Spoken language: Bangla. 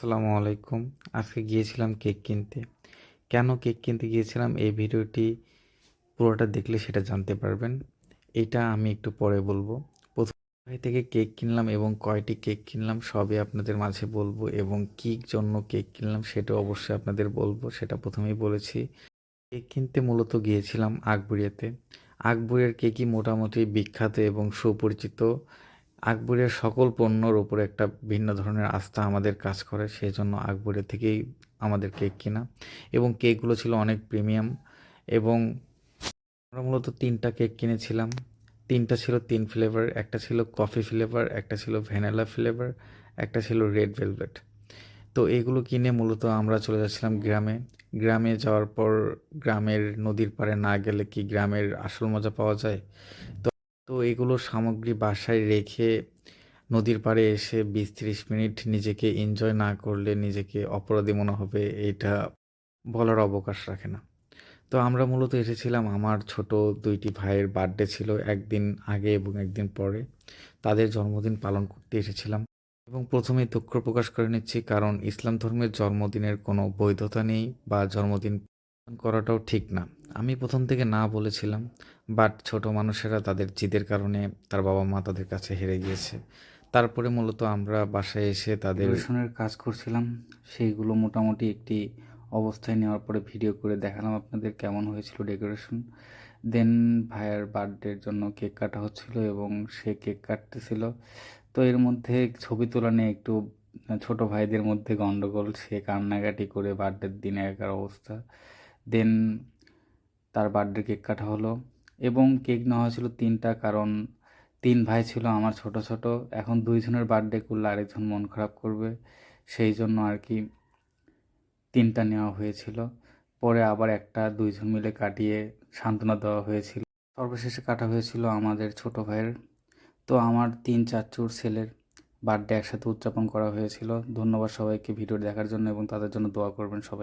আসসালামু আলাইকুম। আজকে গিয়েছিলাম কেক কিনতে। কেন কেক কিনতে গিয়েছিলাম? এই ভিডিওটি পুরোটা দেখলে সেটা জানতে পারবেন। এটা আমি একটু পরে বলব। প্রথম থেকে কেক কিনলাম এবং কয়টি কেক কিনলাম সবই আপনাদের মাঝে বলব এবং কী জন্য কেক কিনলাম সেটা অবশ্যই আপনাদের বলব। সেটা প্রথমেই বলেছি। কেক কিনতে মূলত গিয়েছিলাম আকবরিয়াতে। আকবরিয়ার কেকই মোটামুটি বিখ্যাত এবং সুপরিচিত। আকবরের সকল পণ্যর উপরে একটা ভিন্ন ধরনের আস্থা আমাদের কাজ করে, সেই জন্য আকবরের থেকেই আমাদের কেক কেনা। এবং কেকগুলো ছিল অনেক প্রিমিয়াম এবং আমরা মূলত তিনটা কেক কিনেছিলাম। তিনটা ছিল তিন ফ্লেভার একটা ছিল কফি ফ্লেভার একটা ছিল ভ্যানিলা ফ্লেভার একটা ছিল রেড ভেলভেট তো এগুলো কিনে মূলত আমরা চলে যাচ্ছিলাম গ্রামে। গ্রামে যাওয়ার পর গ্রামের নদীর পাড়ে না গেলে কি গ্রামের আসল মজা পাওয়া যায়? তো তো এগুলো সামগ্রী বাসায় রেখে নদীর পাড়ে এসে বিশ ত্রিশ মিনিট নিজেকে এনজয় না করলে নিজেকে অপরাধী মনে হবে, এটা বলার অবকাশ রাখে না। তো আমরা মূলত এসেছিলাম আমার ছোট দুইটি ভাইয়ের বার্থডে ছিল একদিন আগে এবং একদিন পরে। তাদের জন্মদিন পালন করতে এসেছিলাম এবং প্রথমেই দুঃখ প্রকাশ করে নিচ্ছি কারণ ইসলাম ধর্মের জন্মদিনের কোনো বৈধতা নেই বা জন্মদিন করাটাও ঠিক না। আমি প্রথম থেকে না বলেছিলাম বাট ছোট মানুষেরা তাদের জিদের কারণে তার বাবা মা তাদের কাছে হেরে গিয়েছে। তারপরে মূলত আমরা বাসায় এসে তাদের ডেকোরেশনের কাজ করছিলাম। সেইগুলো মোটামুটি একটি অবস্থায় নেওয়ার পরে ভিডিও করে দেখালাম আপনাদের কেমন হয়েছিল ডেকোরেশন দেন ভাইয়ের বার্থডের জন্য কেক কাটা হচ্ছিল এবং সে কেক কাটতেছিল। তো এর মধ্যে ছবি তোলা নিয়ে একটু ছোট ভাইদের মধ্যে গন্ডগোল, সে কান্নাকাটি করে বার্থডের দিনে একার অবস্থা। দেন তার বার্থডে কেক কাটা হলো এবং কেক নেওয়া হয়েছিল তিনটা কারণ তিন ভাই ছিল আমার ছোট ছোট। এখন দুইজনের বার্থডে করলে আরেকজন মন খারাপ করবে। সেই জন্য আর কি তিনটা নেওয়া হয়েছিল। পরে আবার একটা দুইজন মিলে কাটিয়ে সান্ত্বনা দেওয়া হয়েছিল। সর্বশেষে কাটা হয়েছিল আমাদের ছোট ভাইয়ের। তো আমার তিন চাচুর ছেলের বার্থডে একসাথে উদযাপন করা হয়েছিল। ধন্যবাদ সবাইকে ভিডিও দেখার জন্য এবং তাদের জন্য দোয়া করবেন সবাই।